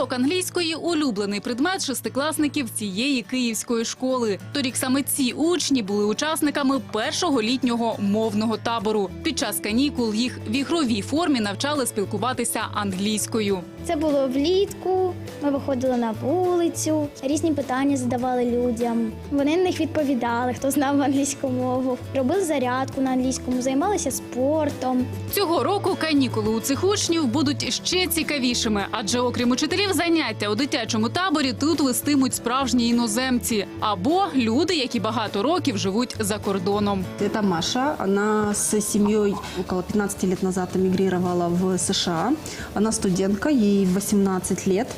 Урок англійської улюблений предмет шестикласників цієї київської школи. Торік саме ці учні були учасниками першого літнього мовного табору. Під час канікул їх в ігровій формі навчали спілкуватися англійською. Це було влітку. Ми виходили на вулицю, різні питання задавали людям. Вони на них відповідали, хто знав англійську мову. Робили зарядку на англійському, займалися спортом. Цього року канікули у цих учнів будуть ще цікавішими, адже окрім учителів, заняття у дитячому таборі тут вестимуть справжні іноземці або люди, які багато років живуть за кордоном. Это Маша. Она с семьей около 15 лет назад эмигрировала в США. Она студентка, ей 18 лет.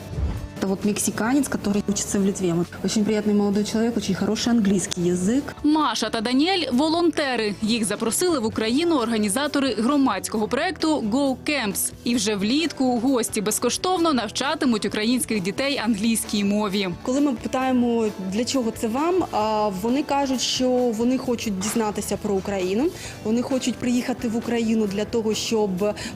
Это вот мексиканец, который учится в Литве. Вот Очень приятный молодой человек, очень хороший английский язык. Маша та Даніель волонтери. Їх запросили в Україну організатори громадського проекту Go Camps. І вже влітку гості безкоштовно навчатимуть українських дітей англійській мові. Коли ми питаємо, для чого це вам, а вони кажуть, що вони хочуть дізнатися про Україну. Вони хочуть приїхати в Україну для того, щоб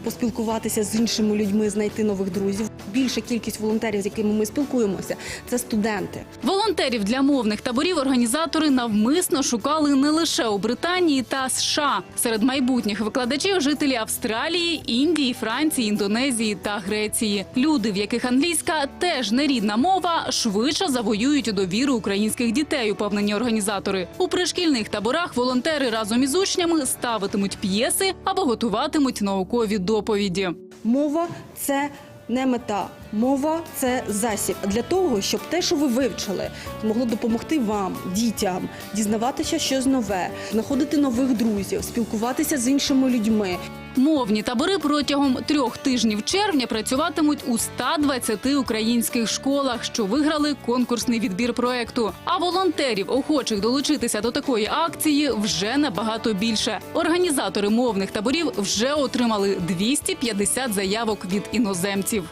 поспілкуватися з іншими людьми, знайти нових друзів. Більша кількість волонтерів, з якими ми спілкуємося, це студенти. Волонтерів для мовних таборів організатори навмисно шукали не лише у Британії та США. Серед майбутніх викладачів жителі Австралії, Індії, Франції, Індонезії та Греції. Люди, в яких англійська теж не рідна мова, швидше завоюють довіру українських дітей, упевнені організатори. У пришкільних таборах волонтери разом із учнями ставитимуть п'єси або готуватимуть наукові доповіді. Мова це не мета. Мова це засіб для того, щоб те, що ви вивчили, могло допомогти вам, дітям, дізнаватися щось нове, знаходити нових друзів, спілкуватися з іншими людьми. Мовні табори протягом трьох тижнів червня працюватимуть у 120 українських школах, що виграли конкурсний відбір проекту. А волонтерів, охочих долучитися до такої акції, вже набагато більше. Організатори мовних таборів вже отримали 250 заявок від іноземців.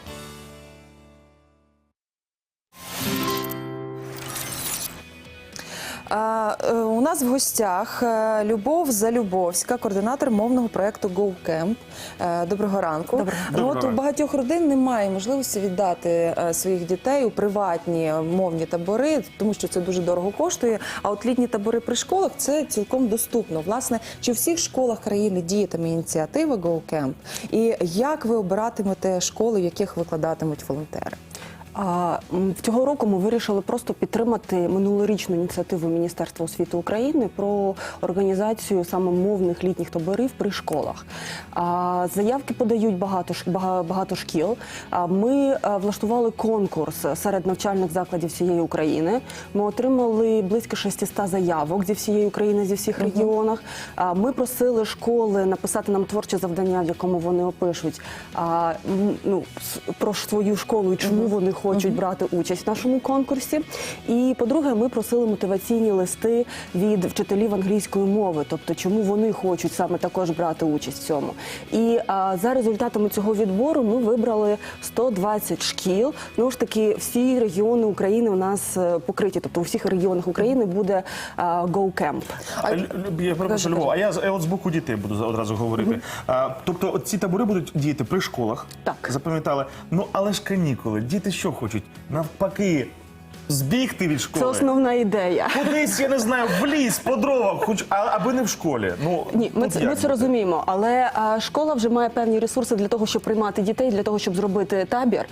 У нас в гостях е, Любов Залюбовська, координатор мовного проекту GoCamp. Е, Доброго ранку. Доброго. Доброго От у багатьох родин немає можливості віддати е, своїх дітей у приватні мовні табори, тому що це дуже дорого коштує. А от літні табори при школах це цілком доступно. Власне, чи в всіх школах країни діятиме ініціатива GoCamp? І як ви обиратимете школи, в яких викладатимуть волонтери? М, цього року ми вирішили просто підтримати минулорічну ініціативу Міністерства освіти України про організацію саме мовних літніх таборів при школах. Заявки подають багато багато шкіл. Ми влаштували конкурс серед навчальних закладів всієї України. Ми отримали близько 600 заявок зі всієї України, зі всіх регіонах. Ми просили школи написати нам творче завдання, в якому вони опишуть ну, про свою школу і чому вони хочуть брати участь в нашому конкурсі. І по-друге, ми просили мотиваційні листи від вчителів англійської мови, тобто чому вони хочуть саме також брати участь в цьому. І а, за результатами цього відбору ми вибрали 120 шкіл. Ну ж таки, всі регіони України у нас е, покриті, тобто у всіх регіонах України буде а, Go Camp. А, я перепрошую, Любов, а я, з- я от з боку дітей буду за- одразу говорити. А, тобто ці табори будуть діяти при школах. Так. Запам'ятали. Ну але ж канікули. Діти що хочуть? Навпаки, збігти від школи. Це основна ідея. Кудись, я не знаю, в ліс, по дровах, хоч, а, аби не в школі. Ну, Ні, ми це, ми це розуміємо, але а, школа вже має певні ресурси для того, щоб приймати дітей, для того, щоб зробити табір.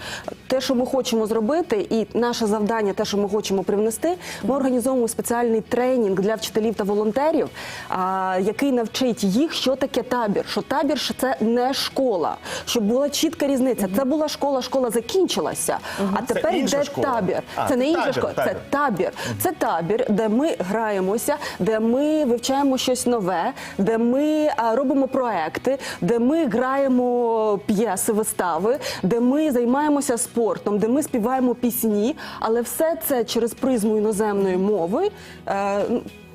Те, що ми хочемо зробити, і наше завдання, те, що ми хочемо привнести, ми організовуємо спеціальний тренінг для вчителів та волонтерів, а, який навчить їх, що таке табір. Що табір це не школа, щоб була чітка різниця. Це була школа, школа закінчилася, а тепер йде школа. табір. Це не інша табір, шкода. це табір. Це табір, де ми граємося, де ми вивчаємо щось нове, де ми а, робимо проекти, де ми граємо п'єси, вистави, де ми займаємося спортом, де ми співаємо пісні, але все це через призму іноземної мови. Е,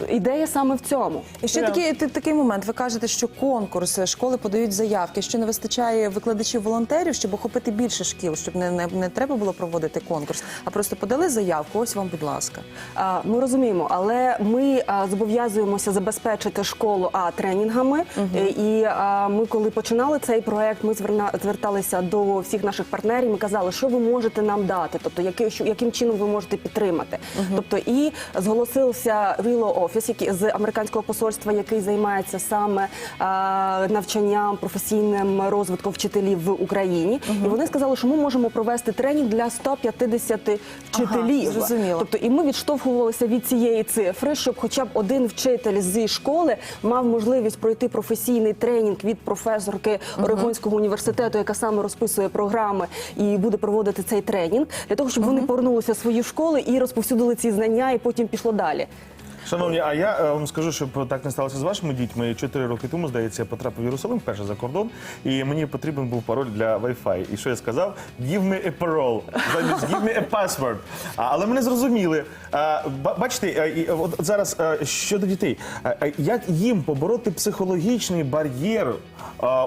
ідея саме в цьому. І ще такий, ти- такий момент. Ви кажете, що конкурс школи подають заявки, що не вистачає викладачів волонтерів, щоб охопити більше шкіл, щоб не, не, не треба було проводити конкурс, а просто подали заявку. Ось вам, будь ласка. А, Ми розуміємо, але ми а, зобов'язуємося забезпечити школу а тренінгами. Е, І а, ми, коли починали цей проект, ми зверна- зверталися до всіх наших партнерів. Ми казали, що ви можете нам дати, тобто який, що, яким чином ви можете підтримати. Тобто, і зголосився Willow Office, який з американського посольства, який займається саме а, навчанням, професійним розвитком вчителів в Україні. І вони сказали, що ми можемо провести тренінг для 150 вчителів. зрозуміло. Тобто, і ми відштовхувалися від цієї цифри, щоб хоча б один вчитель зі школи мав можливість пройти професійний тренінг від професорки Орегонського університету, яка саме розписує програми і буде проводити цей тренінг, для того, щоб вони повернулися в свої школи і розповсюдили ці знання, і потім пішло далі. Шановні, а я е, вам скажу, щоб так не сталося з вашими дітьми. Чотири роки тому, здається, я потрапив в Єрусалим вперше за кордон, і мені потрібен був пароль для Wi-Fi. І що я сказав? Give me a parole. Замість give me a password. Але мене зрозуміли. Бачите, от зараз щодо дітей, як їм побороти психологічний бар'єр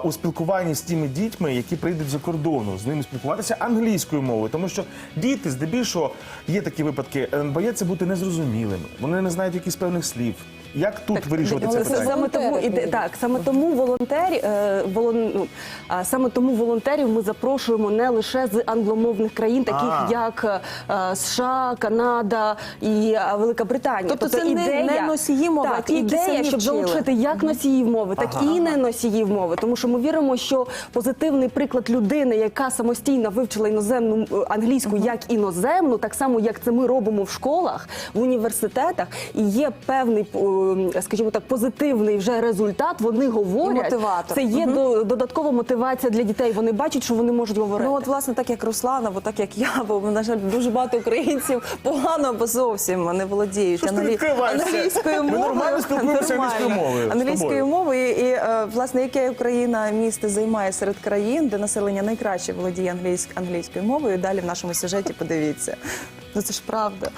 у спілкуванні з тими дітьми, які прийдуть за кордону, з ними спілкуватися англійською мовою, тому що діти здебільшого є такі випадки, е, бояться бути незрозумілими. Вони не знають his bonus leave. Як тут вирішувати це питання? Саме тому волонтери іде так, саме тому волонтері е, волон, ну, саме тому волонтерів ми запрошуємо не лише з англомовних країн, таких А. як е, США, Канада і Велика Британія. Тобто це не- не носії мови, а так, які ідея, самі щоб залучити як носіїв мови, так і не носіїв мови. Тому що ми віримо, що позитивний приклад людини, яка самостійно вивчила іноземну е, англійську як іноземну, так само як це ми робимо в школах, в університетах, і є певний, скажімо так, позитивний вже результат. Вони говорять, мотиватор. це є до- додаткова мотивація для дітей. Вони бачать, що вони можуть говорити. Ну от власне так як Руслан, або так як я, бо на жаль, дуже багато українців погано або зовсім не володіють англі- англійською Ми мовою. нормально спілкуємося англійською мовою Англійською мовою і е, власне яке Україна місце займає серед країн, де населення найкраще володіє англійськ- англійською мовою. Далі в нашому сюжеті подивіться. Ну це ж правда.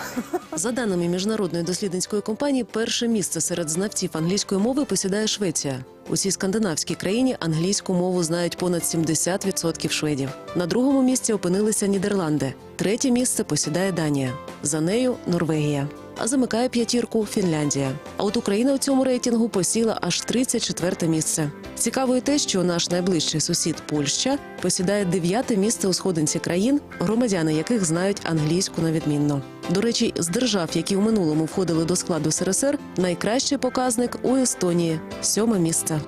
За даними міжнародної дослідницької компанії, перше місце серед знавців англійської мови посідає Швеція. У цій скандинавській країні англійську мову знають понад 70% шведів. На другому місці опинилися Нідерланди. Третє місце посідає Данія. За нею Норвегія. А замикає п'ятірку Фінляндія. А от Україна у цьому рейтингу посіла аж 34 місце. Цікаво і те, що наш найближчий сусід Польща посідає дев'яте місце у сходинці країн, громадяни яких знають англійську на відмінно. До речі, з держав, які у минулому входили до складу СРСР, найкращий показник у Естонії сьоме місце.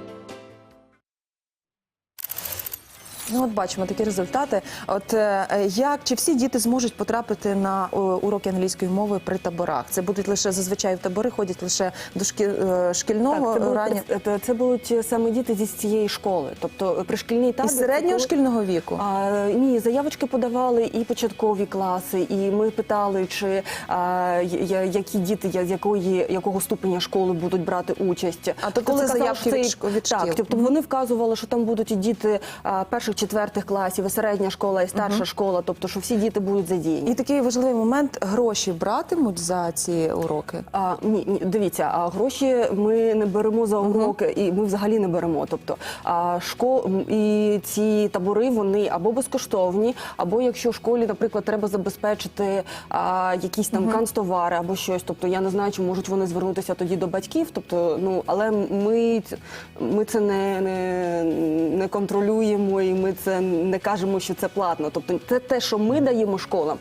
Ну, от бачимо такі результати. От е, як чи всі діти зможуть потрапити на е, уроки англійської мови при таборах? Це будуть лише зазвичай в табори ходять лише до шкі, е, шкільного Так, це, будуть, рання це, це будуть саме діти зі цієї школи, тобто пришкільний табір. із середнього шкільного віку. А, ні, заявочки подавали і початкові класи, і ми питали, чи а, які діти з якої якого ступеня школи будуть брати участь. А, тобто Коли це заявки від від так, тобто вони вказували, що там будуть і діти а, перших четвертих класів, і середня школа, і старша школа, тобто що всі діти будуть задіяні. І такий важливий момент: гроші братимуть за ці уроки. А, ні, ні, дивіться, а гроші ми не беремо за уроки, і ми взагалі не беремо. Тобто, а школ і ці табори вони або безкоштовні, або якщо школі, наприклад, треба забезпечити а, якісь там канцтовари або щось. Тобто я не знаю, чи можуть вони звернутися тоді до батьків. Тобто, ну але ми, ми це не, не контролюємо і ми це не кажемо, що це платно. Тобто, це те, що ми даємо школам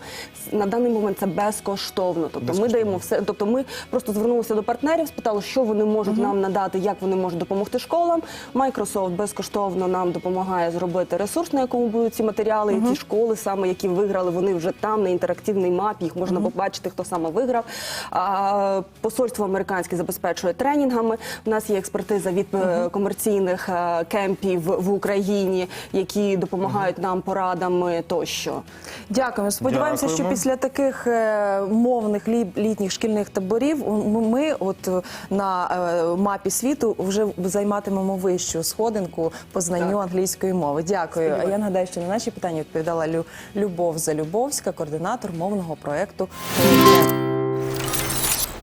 на даний момент це безкоштовно. Тобто ми даємо все. Тобто ми просто звернулися до партнерів, спитали, що вони можуть нам надати, як вони можуть допомогти школам. Microsoft безкоштовно нам допомагає зробити ресурс, на якому будуть ці матеріали. І ці школи, саме які виграли, вони вже там на інтерактивній мапі. Їх можна побачити, хто саме виграв. А, посольство американське забезпечує тренінгами. У нас є експертиза від е, комерційних е, кемпів в Україні, які допомагають нам порадами тощо. Дякуємо. Сподіваємося, що після таких е, мовних лі- літніх шкільних таборів ми, ми от е, на е, мапі світу вже займатимемо вищу сходинку по знанню англійської мови. Дякую. А я нагадаю, що на наші питання відповідала Лю- Любов Залюбовська, координатор мовного проекту. «Пріоритет».